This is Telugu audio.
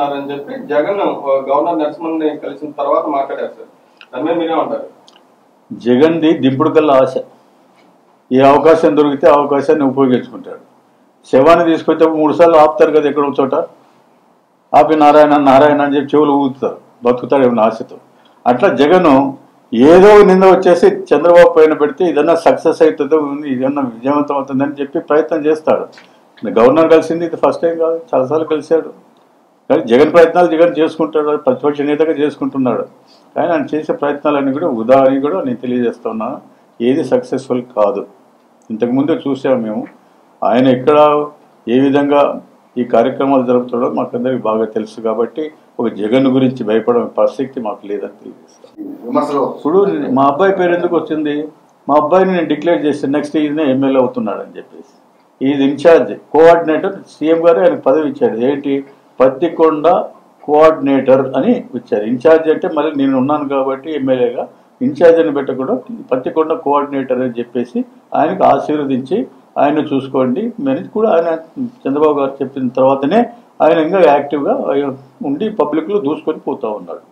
చేస్తున్నారని చెప్పి జగన్ ఆ, గవర్నర్ నరసింహన్ కలిసిన తర్వాత మాట్లాడారు సార్. దాని మీద మీరే ఉంటారు జగన్ది దింపుడు కల్లా ఆశ. ఏ అవకాశం దొరికితే అవకాశాన్ని ఉపయోగించుకుంటాడు. శవాన్ని తీసుకొచ్చే మూడు సార్లు ఆపుతారు కదా ఎక్కడో చోట ఆపి నారాయణ నారాయణ అని చెప్పి చెవులు ఊగుతారు బతుకుతాడు ఏమన్నా ఆశతో. అట్లా జగన్ ఏదో నింద వచ్చేసి చంద్రబాబు పైన పెడితే ఇదన్నా సక్సెస్ అవుతుందో ఇదన్నా విజయవంతం అవుతుందని చెప్పి ప్రయత్నం చేస్తాడు. గవర్నర్ కలిసింది ఇది ఫస్ట్ టైం కాదు చాలాసార్లు కలిశాడు. కానీ జగన్ ప్రయత్నాలు జగన్ చేసుకుంటాడు ప్రతిపక్ష నేతగా చేసుకుంటున్నాడు. కానీ ఆయన చేసే ప్రయత్నాలన్నీ కూడా ఉదాహరణ కూడా నేను తెలియజేస్తున్నాను ఏది సక్సెస్ఫుల్ కాదు. ఇంతకుముందే చూసాము మేము. ఆయన ఎక్కడ ఏ విధంగా ఈ కార్యక్రమాలు జరుపుతాడో మాకందరికి బాగా తెలుసు కాబట్టి ఒక జగన్ గురించి భయపడే పరిస్థితి మాకు లేదని తెలియజేస్తాను. ఇప్పుడు మా అబ్బాయి పేరు ఎందుకు వచ్చింది? మా అబ్బాయిని నేను డిక్లేర్ చేస్తాను నెక్స్ట్ ఈయన ఎమ్మెల్యే అవుతున్నాడు అని చెప్పేసి. ఈజ్ ఇన్ఛార్జ్ కోఆర్డినేటర్ సీఎం గారు ఆయనకు పదవి ఇచ్చాడు ఏంటి? పత్తికొండ కోఆర్డినేటర్ అని ఇచ్చారు. ఇన్ఛార్జ్ అంటే మళ్ళీ నేను ఉన్నాను కాబట్టి ఎమ్మెల్యేగా. ఇన్ఛార్జ్ అని పెట్టకుండా పత్తికొండ కోఆర్డినేటర్ అని చెప్పేసి ఆయనకు ఆశీర్వదించి ఆయన చూసుకోండి. మరి కూడా ఆయన చంద్రబాబు గారు చెప్పిన తర్వాతనే ఆయన ఇంకా యాక్టివ్గా ఉండి పబ్లిక్లో దూసుకొని పోతూ ఉన్నాడు